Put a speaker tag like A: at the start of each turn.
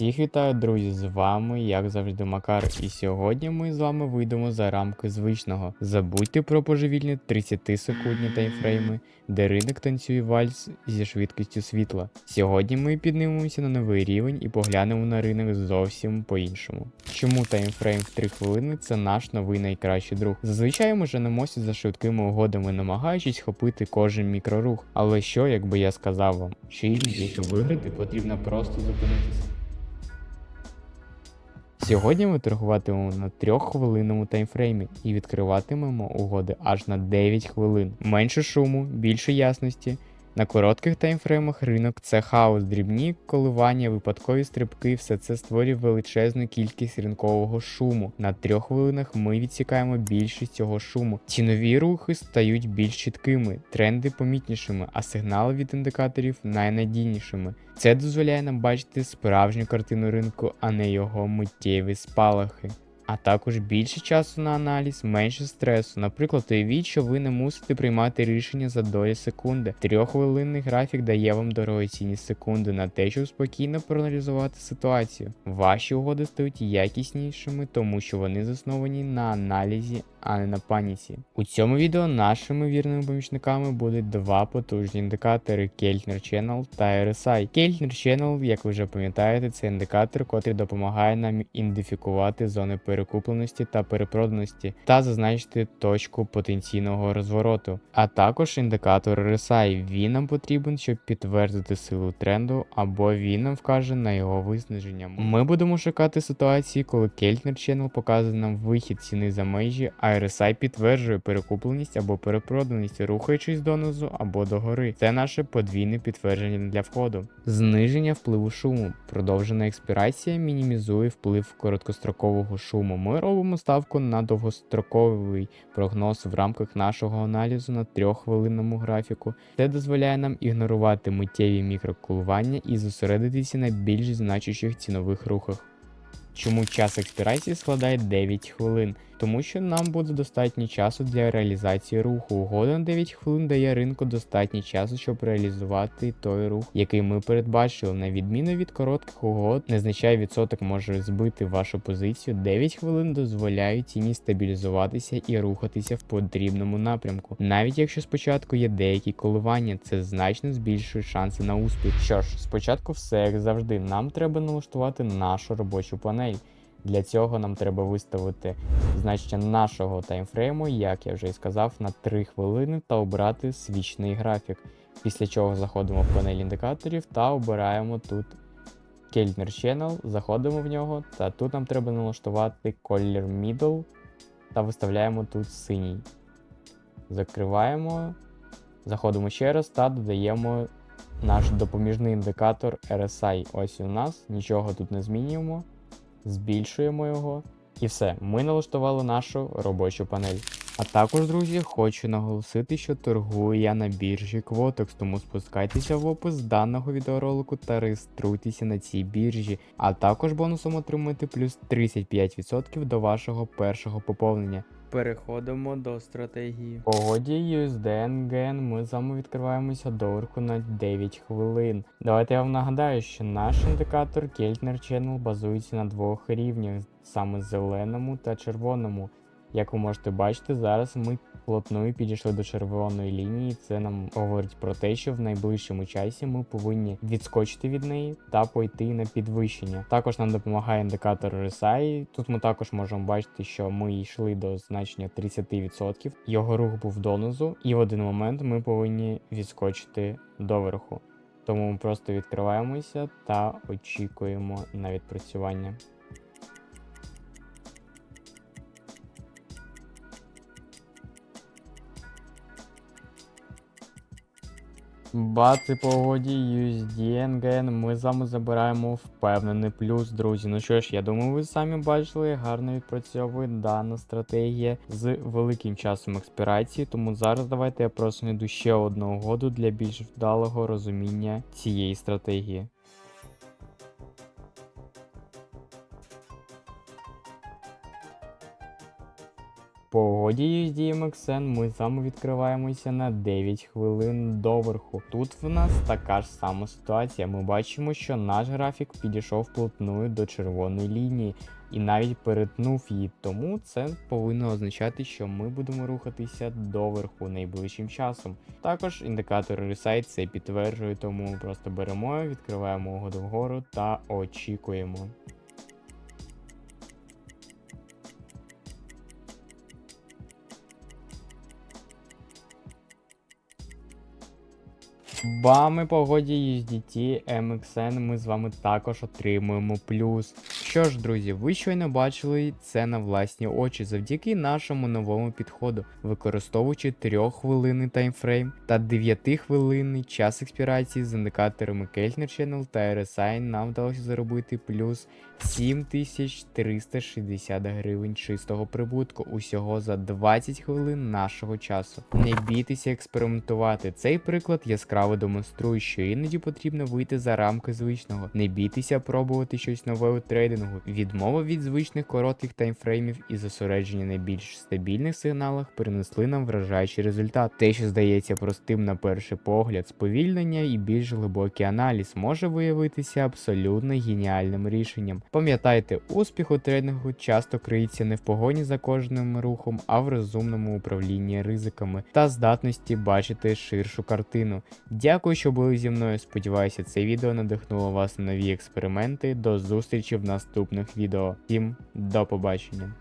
A: Всіх вітаю, друзі! З вами, як завжди, Макар. І сьогодні ми з вами вийдемо за рамки звичного. Забудьте про божевільні 30-секундні таймфрейми, де ринок танцює вальс зі швидкістю світла. Сьогодні ми піднімемося на новий рівень і поглянемо на ринок зовсім по-іншому. Чому таймфрейм в 3 хвилини це наш новий найкращий друг? Зазвичай ми женемося за швидкими угодами, намагаючись хопити кожен мікрорух. Але що, якби я сказав вам, що іноді, щоб виграти, потрібно просто зупинитися. Сьогодні ми торгуватимемо на 3-хвилинному таймфреймі і відкриватимемо угоди аж на 9 хвилин. Менше шуму, більше ясності. На коротких таймфреймах ринок це хаос, дрібні коливання, випадкові стрибки, все це створює величезну кількість ринкового шуму. На трьох хвилинах ми відсікаємо більшість цього шуму. Цінові рухи стають більш чіткими, тренди помітнішими, а сигнали від індикаторів найнадійнішими. Це дозволяє нам бачити справжню картину ринку, а не його миттєві спалахи. А також більше часу на аналіз, менше стресу. Наприклад, уявіть, що ви не мусите приймати рішення за долі секунди. Трьоххвилинний графік дає вам дорогоцінні секунди на те, щоб спокійно проаналізувати ситуацію. Ваші угоди стають якіснішими, тому що вони засновані на аналізі, а не на паніці. У цьому відео нашими вірними помічниками будуть два потужні індикатори Keltner Channel та RSI. Keltner Channel, як ви вже пам'ятаєте, це індикатор, котрий допомагає нам ідентифікувати зони перекупленості та перепроданості та зазначити точку потенційного розвороту. А також індикатор RSI. Він нам потрібен, щоб підтвердити силу тренду, або він нам вкаже на його виснаження. Ми будемо шукати ситуації, коли Keltner Channel показує нам вихід ціни за межі, а RSI підтверджує перекупленість або перепроданість, рухаючись донизу або догори. Це наше подвійне підтвердження для входу. Зниження впливу шуму. Продовжена експірація мінімізує вплив короткострокового шуму. Ми робимо ставку на довгостроковий прогноз в рамках нашого аналізу на трьоххвилинному графіку. Це дозволяє нам ігнорувати миттєві мікроколування і зосередитися на більш значущих цінових рухах. Чому час експірації складає 9 хвилин? Тому що нам буде достатньо часу для реалізації руху. Угода на 9 хвилин дає ринку достатньо часу, щоб реалізувати той рух, який ми передбачили. На відміну від коротких угод, незначай відсоток може збити вашу позицію. 9 хвилин дозволяють ціні стабілізуватися і рухатися в потрібному напрямку. Навіть якщо спочатку є деякі коливання, це значно збільшує шанси на успіх. Що ж, спочатку все як завжди, нам треба налаштувати нашу робочу панель. Для цього нам треба виставити значення нашого таймфрейму, як я вже і сказав, на 3 хвилини та обрати свічний графік. Після чого заходимо в панель індикаторів та обираємо тут Keltner Channel, заходимо в нього, та тут нам треба налаштувати колір Middle та виставляємо тут синій. Закриваємо, заходимо ще раз та додаємо наш допоміжний індикатор RSI. Ось у нас, нічого тут не змінюємо збільшуємо його. І все, ми налаштували нашу робочу панель. А також, друзі, хочу наголосити, що торгую я на біржі Quotex, тому спускайтеся в опис даного відеоролику та реєструйтеся на цій біржі. А також бонусом отримайте плюс 35% до вашого першого поповнення. Переходимо до стратегії. Погоді годі USDN ми з вами відкриваємося до верху на 9 хвилин. Давайте я вам нагадаю, що наш індикатор Keltner Channel базується на двох рівнях, саме зеленому та червоному. Як ви можете бачити, зараз ми плотною підійшли до червоної лінії. Це нам говорить про те, що в найближчому часі ми повинні відскочити від неї та пойти на підвищення. Також нам допомагає індикатор RSI. Тут ми також можемо бачити, що ми йшли до значення 30%. Його рух був донизу, і в один момент ми повинні відскочити доверху. Тому ми просто відкриваємося та очікуємо на відпрацювання. Бати погоді USDNGN ми з вами забираємо впевнений плюс, друзі. Ну що ж, я думаю, ви самі бачили, гарно відпрацьовує дана стратегія з великим часом експірації. Тому зараз давайте я просто знайду ще одну угоду для більш вдалого розуміння цієї стратегії. По угоді USD MXN ми з відкриваємося на 9 хвилин доверху. Тут в нас така ж сама ситуація. Ми бачимо, що наш графік підійшов плотною до червоної лінії і навіть перетнув її. Тому це повинно означати, що ми будемо рухатися доверху найближчим часом. Також індикатор Resight це підтверджує, тому просто беремо, відкриваємо угоду вгору та очікуємо. Бами по годі USDT MXN ми з вами також отримуємо плюс. Що ж, друзі, ви щойно бачили це на власні очі завдяки нашому новому підходу, використовуючи 3 хвилинний таймфрейм та 9 хвилинний час експірації з індикаторами Keltner Channel та RSI нам вдалося заробити плюс 7360 гривень чистого прибутку усього за 20 хвилин нашого часу. Не бійтеся експериментувати. Цей приклад яскраво демонструє, що іноді потрібно вийти за рамки звичного. Не бійтеся пробувати щось нове у трейдингу. Відмова від звичних коротких таймфреймів і зосередження на більш стабільних сигналах принесли нам вражаючий результат. Те, що здається простим на перший погляд, сповільнення і більш глибокий аналіз може виявитися абсолютно геніальним рішенням. Пам'ятайте, успіх у трейдингу часто криється не в погоні за кожним рухом, а в розумному управлінні ризиками та здатності бачити ширшу картину. Дякую, що були зі мною. Сподіваюся, це відео надихнуло вас на нові експерименти. До зустрічі в наступних відео. Всім до побачення.